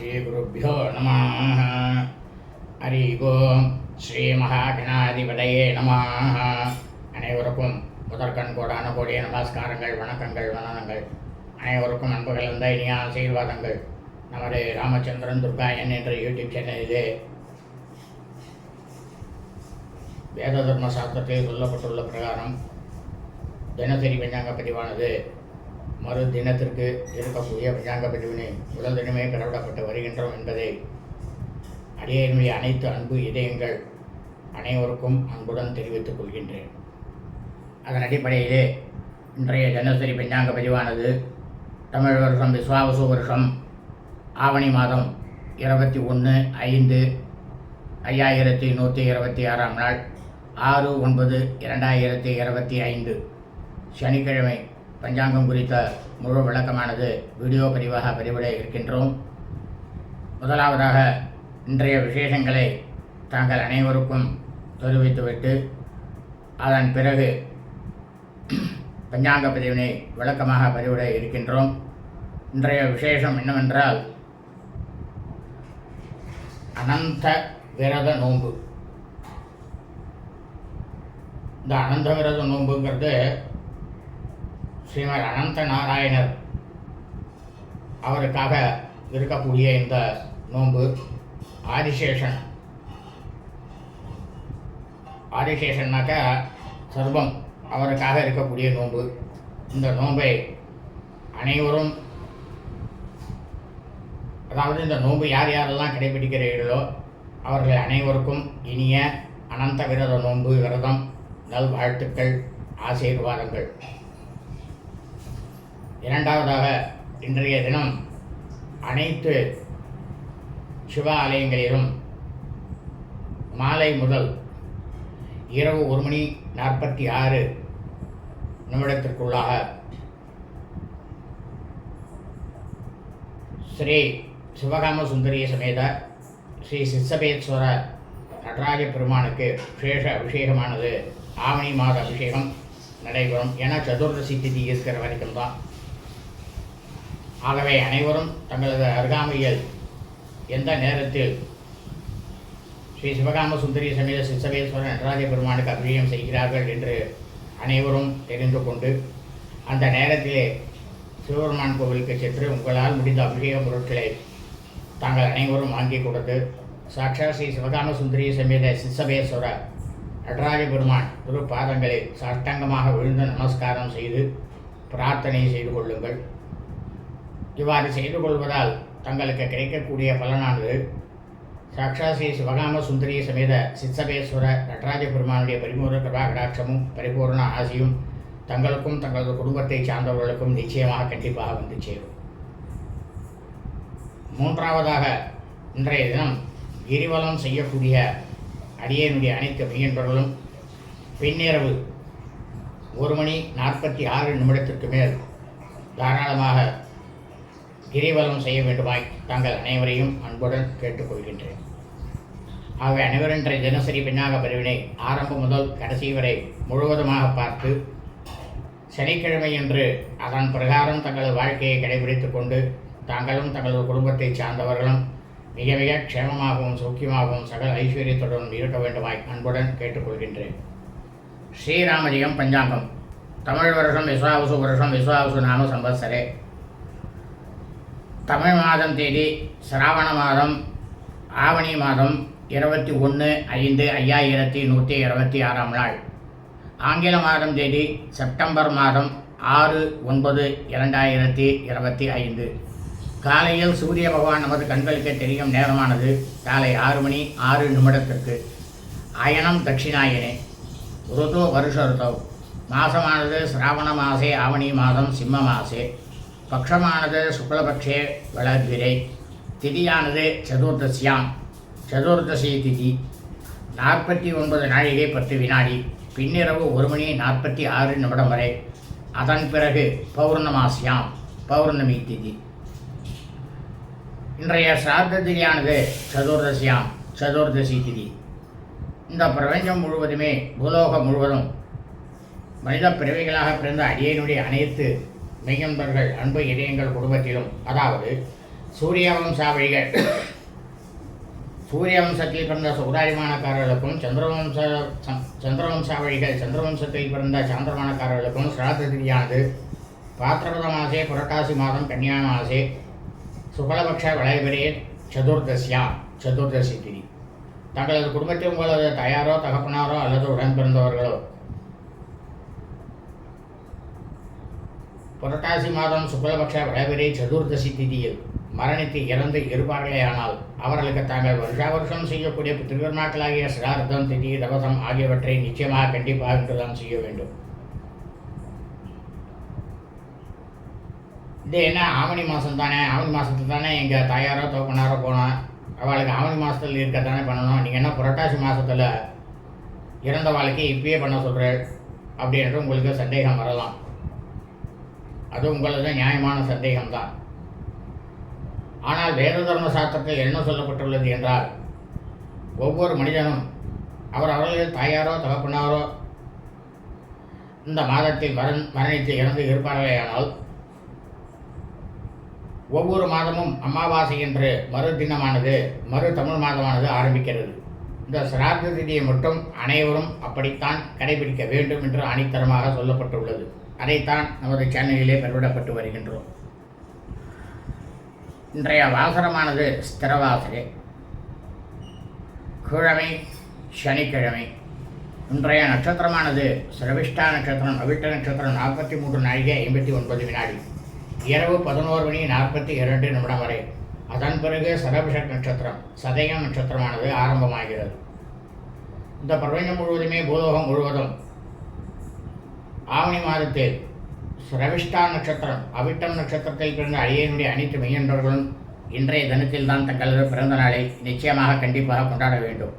ஸ்ரீகுருப்போ நம. ஹரி ஓம் ஸ்ரீ மகாகணாதிபதையே நம. அனைவருக்கும் முதற்கண் கோடான கோடிய நமஸ்காரங்கள் வணக்கங்கள் வணனங்கள் அனைவருக்கும் அன்பு கலந்த இனிய ஆசீர்வாதங்கள். நமது ராமச்சந்திரன் துர்காயன் என்ற யூடியூப் சேனலிலே வேத தர்ம சாஸ்திரத்தில் சொல்லப்பட்டுள்ள பிரகாரம் தினசரி பஞ்சாங்க பதிவானது. மறு தினத்திற்கு இருக்கக்கூடிய பஞ்சாங்க பிரிவினை முதல் தினமே பெறவிடப்பட்டு வருகின்றோம் என்பதை. அடியனுடைய அனைத்து அன்பு இதயங்கள் அனைவருக்கும் அன்புடன் தெரிவித்துக் கொள்கின்றேன். அதன் அடிப்படையிலே இன்றைய தினசரி பஞ்சாங்க பதிவானது தமிழ் வருஷம் விஸ்வாவசு வருஷம் ஆவணி மாதம் இருபத்தி ஒன்று ஐந்து ஐயாயிரத்தி நூற்றி இருபத்தி ஆறாம் நாள் ஆறு ஒன்பது இரண்டாயிரத்தி இருபத்தி ஐந்து. சனிக்கிழமை பஞ்சாங்கம் குறித்த முழு விளக்கமானது வீடியோ பதிவாக பதிவிட இருக்கின்றோம். முதலாவதாக இன்றைய விசேஷங்களை தாங்கள் அனைவருக்கும் தெரிவித்துவிட்டு அதன் பிறகு பஞ்சாங்க பதிவினை விளக்கமாக பதிவிட இருக்கின்றோம். இன்றைய விசேஷம் என்னவென்றால் அனந்த விரத நோன்பு. இந்த அனந்த விரத நோன்புங்கிறது ஸ்ரீமர் அனந்த நாராயணர் அவருக்காக இருக்கக்கூடிய இந்த நோன்பு ஆதிசேஷன். ஆதிசேஷன்னாக்க சர்வம் அவருக்காக இருக்கக்கூடிய நோன்பு. இந்த நோன்பை அனைவரும் அதாவது இந்த நோன்பு யார் யாரெல்லாம் கடைபிடிக்கிறீர்களோ அவர்கள் அனைவருக்கும் இனிய அனந்த விரத நோன்பு விரதம் நல்வாழ்த்துக்கள் ஆசீர்வாதங்கள். இரண்டாவதாக இன்றைய தினம் அனைத்து சிவ ஆலயங்களிலும் மாலை முதல் இரவு ஒரு மணி நாற்பத்தி ஆறு நிமிடத்திற்குள்ளாக ஸ்ரீ சிவகாம சுந்தரிய சமேத ஸ்ரீ சித்தபேஸ்வர நடராஜ பெருமானுக்கு விசேஷ அபிஷேகமானது ஆவணி மாத அபிஷேகம் நடைபெறும். ஏன்னா சதுர்தசி திதி இருக்கிற வரைக்கும் தான் ஆகவே அனைவரும் தங்களது அருகாமையில் எந்த நேரத்தில் ஸ்ரீ சிவகாம சுந்தரி சமேத சித்தவேஸ்வர நடராஜ பெருமானுக்கு அபிஷேகம் செய்கிறார்கள் என்று அனைவரும் தெரிந்து கொண்டு அந்த நேரத்திலே சிவபெருமான் கோவிலுக்கு சென்று உங்களால் முடிந்த அபிஷேக பொருட்களை தாங்கள் அனைவரும் வாங்கி கொடுத்து சாட்சா ஸ்ரீ சிவகாம சுந்தரி சமேத சித்தவேஸ்வர நடராஜ பெருமான் குரு பாதங்களில் சாஷ்டாங்கமாக விழுந்து நமஸ்காரம் செய்து பிரார்த்தனை செய்து கொள்ளுங்கள். இவ்வாறு செய்து கொள்வதால் தங்களுக்கு கிடைக்கக்கூடிய பலனானது சாட்சா ஸ்ரீ சிவகாம சுந்தரி சமேத சித்தபேஸ்வர நடராஜ பெருமானுடைய பரிபூர்ண கிருபா பரிபூர்ண ஆசியும் தங்களுக்கும் தங்களது குடும்பத்தை சார்ந்தவர்களுக்கும் நிச்சயமாக கண்டிப்பாக வந்து சேரும். மூன்றாவதாக இன்றைய தினம் கிரிவலம் செய்யக்கூடிய அடியனுடைய அனைத்து மையன்பர்களும் பின்னிரவு ஒரு மணி நாற்பத்தி ஆறு நிமிடத்திற்கு மேல் தாராளமாக கிரிவலம் செய்ய வேண்டுமாய் தாங்கள் அனைவரையும் அன்புடன் கேட்டுக்கொள்கின்றேன். ஆகவே அனைவரும் தினசரி பின்னாக பிரிவினை ஆரம்பம் முதல் கடைசி வரை முழுவதுமாக பார்த்து சனிக்கிழமை என்று அதன் பிரகாரம் தங்களது வாழ்க்கையை கடைபிடித்துக் கொண்டு தாங்களும் தங்களது குடும்பத்தை சார்ந்தவர்களும் மிக மிக க்ஷேமமாகவும் சௌக்கியமாகவும் சகல ஐஸ்வர்யத்துடன் இருக்க வேண்டுமாய் அன்புடன் கேட்டுக்கொள்கின்றேன். ஸ்ரீராமஜியம் பஞ்சாங்கம். தமிழ் வருஷம் விஸ்வாவசு வருஷம் விஸ்வாவசு நாம சம்பத்சரே. தமிழ் மாதம் தேதி சிராவண மாதம் ஆவணி மாதம் இருபத்தி ஒன்று ஐந்து ஐயாயிரத்தி நூற்றி இருபத்தி ஆறாம் நாள். ஆங்கில மாதம் தேதி செப்டம்பர் மாதம் ஆறு ஒன்பது இரண்டாயிரத்தி இருபத்தி ஐந்து. காலையில் சூரிய பகவான் நமது கண்களுக்கு தெரியும் நேரமானது காலை ஆறு மணி ஆறு நிமிடத்திற்கு. அயனம் தட்சிணாயனே ருதோ வருஷ ருதோ மாசமானது சிராவண மாசே ஆவணி மாதம் சிம்ம மாசே. பக்ஷமானது சுக்லபக்ஷே வளர்பிரை திதியானது சதுர்தசியாம். சதுர்தசி திதி. நாற்பத்தி ஒன்பது நாழிகை பத்து வினாடி. பின்னிரவு ஒரு மணி நாற்பத்தி ஆறு நிமிடம் வரை. அதன் பிறகு பௌர்ணமாசியாம். பௌர்ணமி திதி. இன்றைய சிராத்த திதியானது சதுர்தசியாம். சதுர்தசி திதி. இந்த பிரபஞ்சம் முழுவதுமே பூலோகம் முழுவதும் மனித பிறவிகளாக பிறந்த அடியனுடைய அனைத்து மெய்யன்பர்கள் அன்பு இதயங்கள் குடும்பத்திலும் அதாவது சூரிய வம்சாவழிகள் சூரிய வம்சத்தில் பிறந்த சுகராஜமானக்காரர்களுக்கும் சந்திரவம்ச ச- சந்திரவம்சாவழிகள் சந்திரவம்சத்தில் பிறந்த சாந்திரமானக்காரர்களுக்கும் சிராத்த திதியானது பாத்திரபத மாசே புரட்டாசி மாதம் கன்னியா மாசே சுகலபக்ஷ வளைவரே சதுர்தசியா சதுர்தசி திதி. தங்களது குடும்பத்தில் உங்களது தயாரோ தகப்பனாரோ அல்லது உடன் பிறந்தவர்களோ புரட்டாசி மாதம் சுக்லபக்ஷ வளவிரை சதுர்தசி திதியில் மரணித்து இறந்து இருப்பார்களேயானால் அவர்களுக்கு தாங்கள் வருஷா வருஷம் செய்யக்கூடிய திருவிழாக்களாகிய சிரார்த்தம் திதி தவசம் ஆகியவற்றை நிச்சயமாக கண்டிப்பாக என்றுதான் செய்ய வேண்டும். இது என்ன? ஆவணி மாதம் தானே ஆவணி மாதத்துல தானே எங்கள் தாயாரோ தோப்பனாரோ போனோம் அவளுக்கு ஆவணி மாதத்தில் இருக்க தானே பண்ணணும்? நீங்கள் என்ன புரட்டாசி மாதத்தில் இறந்த வாழ்க்கை இப்பயே பண்ண சொல்கிறேன் அப்படின்றது உங்களுக்கு சந்தேகம் வரலாம். அது உங்களது நியாயமான சந்தேகம்தான். ஆனால் வேத தர்ம சாஸ்திரத்தில் என்ன சொல்லப்பட்டுள்ளது என்றால் ஒவ்வொரு மனிதனும் அவர் அவர்களது தாயாரோ தகப்பனாரோ இந்த மாதத்தில் மரண் மரணித்து இறந்து இருப்பார்களேயானால் ஒவ்வொரு மாதமும் அமாவாசை என்று மறு தினமானது மறு தமிழ் மாதமானது ஆரம்பிக்கிறது. இந்த சிராத்த திதியை மட்டும் அனைவரும் அப்படித்தான் கடைபிடிக்க வேண்டும் என்று அணித்தரமாக சொல்லப்பட்டுள்ளது. அதைத்தான் நமது சேனலிலே பெருவிடப்பட்டு வருகின்றோம். இன்றைய வாசனமானது ஸ்திரவாசனை கிழமை சனிக்கிழமை. இன்றைய நட்சத்திரமானது சிரவிஷ்டா நட்சத்திரம் அவிட்ட நட்சத்திரம் நாற்பத்தி மூன்று நாழிகை ஐம்பத்தி ஒன்பது வினாடி. இரவு பதினோரு மணி நாற்பத்தி இரண்டு நிமிடம் வரை. அதன் பிறகு சரபிஷக் நட்சத்திரம் சதயம் நட்சத்திரமானது ஆரம்பமாகிறது. இந்த பிரபஞ்சம் முழுவதுமே பூலோகம் முழுவதும் ஆவணி மாதத்தில் சிரவிஷ்டா நட்சத்திரம் அவிட்டம் நட்சத்திரத்தில் பிறந்த அழியனுடைய அனைத்து மெய்யன்றர்களும் இன்றைய தினத்தில் தான் தங்களது பிறந்த நாளை நிச்சயமாக கண்டிப்பாக கொண்டாட வேண்டும்.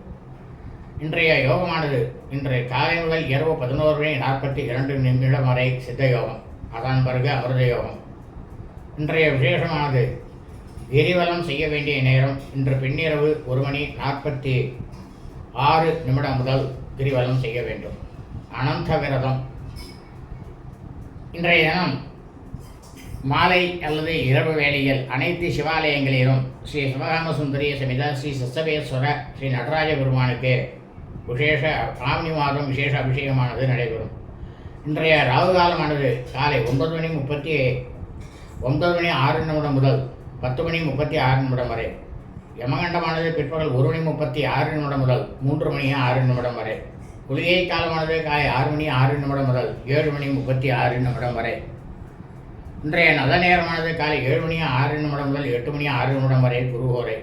இன்றைய யோகமானது இன்று காலை முதல் இரவு பதினோரு மணி நாற்பத்தி இரண்டு நிமிடம் வரை சித்த யோகம். அதான் பிறகு அமிர்த யோகம். இன்றைய விசேஷமானது கிரிவலம் செய்ய வேண்டிய நேரம் இன்று பின்னிரவு ஒரு மணி நாற்பத்தி ஆறு நிமிடம் முதல் கிரிவலம் செய்ய வேண்டும். அனந்த விரதம் இன்றைய தினம் மாலை அல்லது இரவு வேளையில் அனைத்து சிவாலயங்களிலும் ஸ்ரீ சிவகாம சுந்தரிய சமித ஸ்ரீ சத்தவேஸ்வர ஸ்ரீ நடராஜ பெருமானுக்கு விசேஷ ஆவணி மாதம் விசேஷ அபிஷேகமானது நடைபெறும். இன்றைய ராகு காலமானது காலை ஒன்பது மணி முப்பத்தி ஒன்பது மணி ஆறு நிமிடம் முதல் பத்து மணி முப்பத்தி ஆறு நிமிடம் வரை. யமகண்டமானது பிற்பகல் ஒரு மணி முப்பத்தி ஆறு நிமிடம் முதல் மூன்று மணி ஆறு நிமிடம் வரை. குளிகை காலமானது காலை ஆறு மணி ஆறு நிமிடம் முதல் ஏழு மணி முப்பத்தி ஆறு நிமிடம் வரை. இன்றைய நல்ல நேரமானது காலை ஏழு மணி ஆறு நிமிடம் முதல் எட்டு மணி ஆறு நிமிடம் வரை குருகோரை.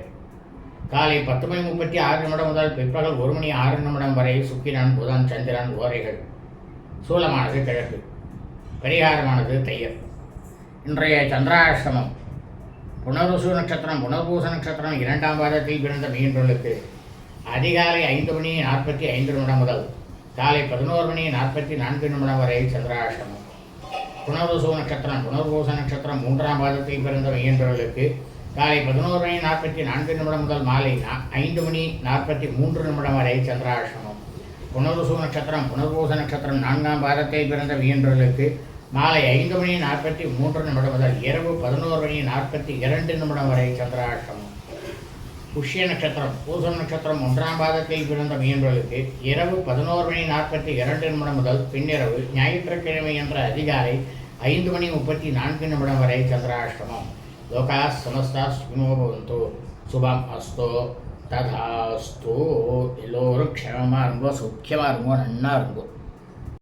காலை பத்து மணி முப்பத்தி ஆறு நிமிடம் முதல் பிற்பகல் ஒரு மணி ஆறு நிமிடம் வரை சுக்கிரன் புதன் சந்திரன் ஓரைகள். சூலமானது கிழக்கு. பரிகாரமானது தையர் இன்றைய சந்திராஷ்டமம். புனர்வசு நட்சத்திரம் புனர்பூச நட்சத்திரம் இரண்டாம் வாரத்தில் பிறந்த மீன்களுக்கு அதிகாலை ஐந்து மணி நாற்பத்தி ஐந்து நிமிடம் முதல் காலை பதினோரு மணி நாற்பத்தி நான்கு நிமிடம் வரை சந்திராஷ்டமம். புனர்வசு நட்சத்திரம் புனர்பூச நட்சத்திரம் மூன்றாம் பாதத்தை பிறந்த மையன்றவர்களுக்கு காலை பதினோரு மணி நாற்பத்தி நான்கு நிமிடம் முதல் மாலை ஐந்து மணி நாற்பத்தி மூன்று நிமிடம் வரை சந்திராஷ்டமம். புனர்வசு நட்சத்திரம் புனர்பூச நட்சத்திரம் நான்காம் பாதத்தை பிறந்த வியன்றவர்களுக்கு மாலை ஐந்து மணி நாற்பத்தி மூன்று நிமிடம் முதல் இரவு பதினோரு மணி நாற்பத்தி இரண்டு நிமிடம் வரை சந்திராஷ்டமம். புஷ்ய நட்சத்திரம் பூசம் நட்சத்திரம் ஒன்றாம் பாதத்தில் பிறந்த மீன்களுக்கு இரவு பதினோரு மணி நாற்பத்தி இரண்டு நிமிடம் முதல் பின்னிரவு ஞாயிற்றுக்கிழமை என்ற அதிகாலை ஐந்து மணி முப்பத்தி நான்கு நிமிடம் வரை சந்திராஷ்டமம். லோகா சமஸ்தா சுனோபவந்தோ சுபம் அஸ்தோ. ததாஸ்தோ. எல்லோரும் க்ஷமமாக இருங்கோ சுக்கியமாக இருங்கோ நன்னா இருங்கோ.